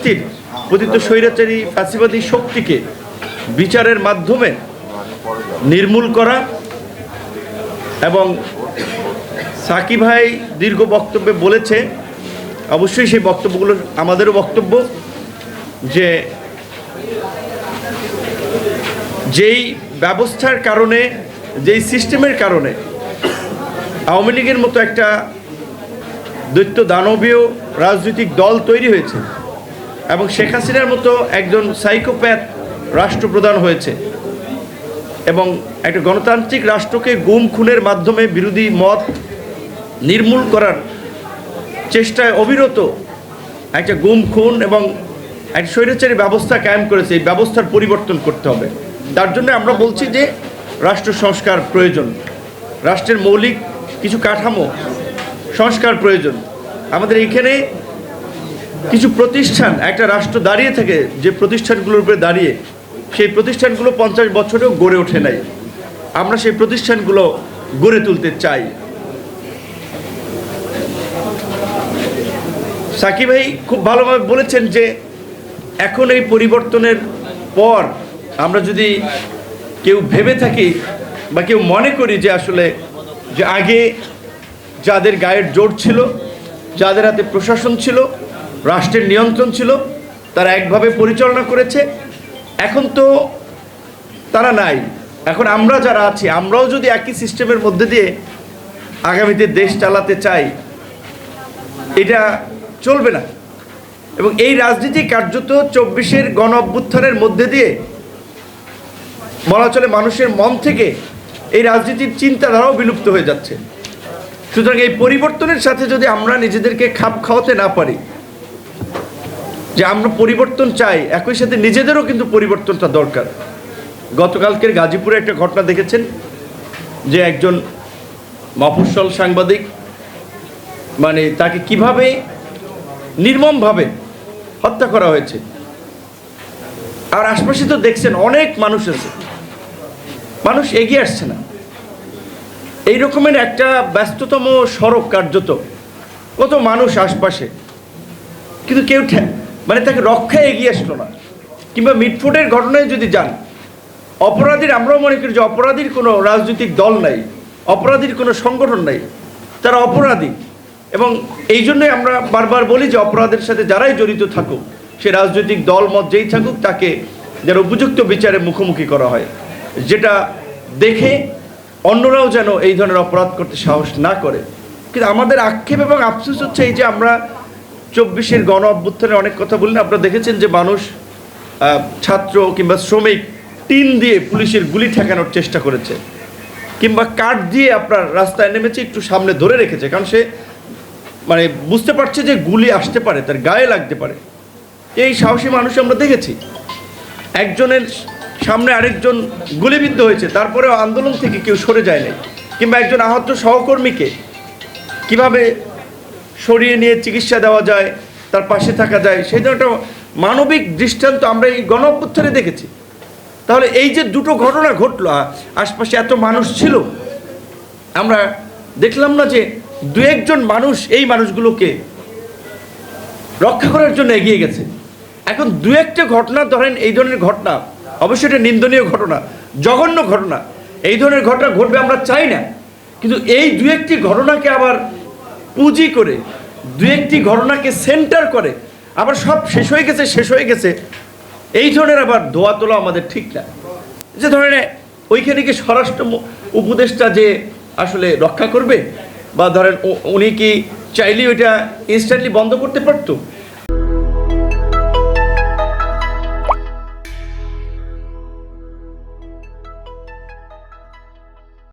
শক্তির পতিত স্বৈরাচারী ফাঁসিবাদী শক্তিকে বিচারের মাধ্যমে নির্মূল করা এবং সাকি ভাই দীর্ঘ বক্তব্যে বলেছে, অবশ্যই সেই বক্তব্যগুলো আমাদেরও বক্তব্য, যে যেই ব্যবস্থার কারণে, যেই সিস্টেমের কারণে আওয়ামী লীগের মতো একটা দৈত্য দানবীয় রাজনৈতিক দল তৈরি হয়েছে এবং শেখ হাসিনার মতো একজন সাইকোপ্যাথ রাষ্ট্রপ্রধান হয়েছে এবং একটা গণতান্ত্রিক রাষ্ট্রকে গুম খুনের মাধ্যমে বিরোধী মত নির্মূল করার চেষ্টায় অবিরত একটা গুম খুন এবং একটা স্বৈরাচারী ব্যবস্থা কায়েম করেছে, এই ব্যবস্থার পরিবর্তন করতে হবে। তার জন্য আমরা বলছি যে রাষ্ট্র সংস্কার প্রয়োজন, রাষ্ট্রের মৌলিক কিছু কাঠামো সংস্কার প্রয়োজন। আমাদের এইখানে কিছু প্রতিষ্ঠান, একটা রাষ্ট্র দাঁড়িয়ে থাকে, যে প্রতিষ্ঠানগুলোর উপরে দাঁড়িয়ে, সেই প্রতিষ্ঠানগুলো পঞ্চাশ বছরেও গড়ে ওঠে নাই। আমরা সেই প্রতিষ্ঠানগুলো গড়ে তুলতে চাই। সাকিব ভাই খুব ভালোভাবে বলেছেন যে, এখন এই পরিবর্তনের পর আমরা যদি কেউ ভেবে থাকি বা কেউ মনে করি যে আসলে, যে আগে যাদের গায়ের জোর ছিল, যাদের হাতে প্রশাসন ছিল রাষ্ট্রের নিয়ন্ত্রণ ছিল, তারা একভাবে পরিচালনা করেছে। এখন তো তারা নাই। এখন আমরা যারা আছি, আমরাও যদি একই সিস্টেমের মধ্যে দিয়ে আগামীতে দেশ চালাতে চাই, এটা চলবে না। এবং এই রাজনীতি কার্যত চব্বিশের গণ অভ্যুত্থানের মধ্যে দিয়ে বলা চলে মানুষের মন থেকে এই রাজনীতির চিন্তাধারাও বিলুপ্ত হয়ে যাচ্ছে। সুতরাং এই পরিবর্তনের সাথে যদি আমরা নিজেদেরকে খাপ খাওয়াতে না পারি যে আমরা পরিবর্তন চাই, একই সাথে নিজেদেরও কিন্তু পরিবর্তনটা দরকার। গতকালকের গাজীপুরে একটা ঘটনা দেখেছেন, যে একজন মফস্বল সাংবাদিক মানে তাকে কীভাবে নির্মমভাবে হত্যা করা হয়েছে। আর আশপাশে তো দেখছেন অনেক মানুষ আছে। মানুষ এগিয়ে আসছে না। এই রকমের একটা ব্যস্ততম সড়ক কার্যত। কত মানুষ আশপাশে। কিন্তু কেউ মানে তাকে রক্ষায় এগিয়ে আসলো না। কিংবা মিটফুটের ঘটনায় যদি যান, অপরাধীর, আমরাও মনে করি যে অপরাধীর কোনো রাজনৈতিক দল নাই, অপরাধীর কোনো সংগঠন নাই, তারা অপরাধী। এবং এই জন্যই আমরা বারবার বলি যে অপরাধের সাথে যারাই জড়িত থাকুক, সে রাজনৈতিক দল, মত যেই থাকুক, তাকে যেন উপযুক্ত বিচারে মুখোমুখি করা হয়। যেটা দেখে অন্যরাও যেন এই ধরনের অপরাধ করতে সাহস না করে। কিন্তু আমাদের আক্ষেপ এবং আফসোস হচ্ছে এই যে আমরা চব্বিশের গণ অভ্যুত্থানের অনেক কথা বললেন। আপনারা দেখেছেন যে মানুষ ছাত্র কিংবা শ্রমিক টিন দিয়ে পুলিশের গুলি ঠেকানোর চেষ্টা করেছে কিংবা কাঠ দিয়ে আপনার রাস্তায় নেমেছে, একটু সামনে ধরে রেখেছে। কারণ সে মানে বুঝতে পারছে যে গুলি আসতে পারে, তার গায়ে লাগতে পারে। এই সাহসী মানুষ আমরা দেখেছি। একজনের সামনে আরেকজন গুলিবিদ্ধ হয়েছে, তারপরেও আন্দোলন থেকে কেউ সরে যায় নাই কিংবা একজন আহত সহকর্মীকে কীভাবে সরিয়ে নিয়ে চিকিৎসা দেওয়া যায়, তার পাশে থাকা যায়। সেই জন্য একটা মানবিক দৃষ্টান্ত আমরা এই গণ দেখেছি। তাহলে এই যে দুটো ঘটনা ঘটলো আশপাশে এত মানুষ ছিল, আমরা দেখলাম না যে দু একজন মানুষ এই মানুষগুলোকে রক্ষা করার জন্য এগিয়ে গেছে। এখন দু একটা ঘটনা, ধরেন এই ধরনের ঘটনা, অবশ্যই এটা নিন্দনীয় ঘটনা, জঘন্য ঘটনা। এই ধরনের ঘটনা ঘটবে আমরা চাই না। কিন্তু এই দু একটি ঘটনাকে আবার পুঁজি করে দু একটি ঘটনাকে সেন্টার করে, আবার সব শেষ হয়ে গেছে, শেষ হয়ে গেছে। এই ধরনের আবার দোয়া তোলা আমাদের ঠিক না। যে ধরেন ওইখানে কি স্বরাষ্ট্র উপদেশটা উপদেষ্টা যে আসলে রক্ষা করবে, বা ধরেন উনি কি চাইলে ওইটা ইনস্ট্যান্টলি বন্ধ করতে পারতো?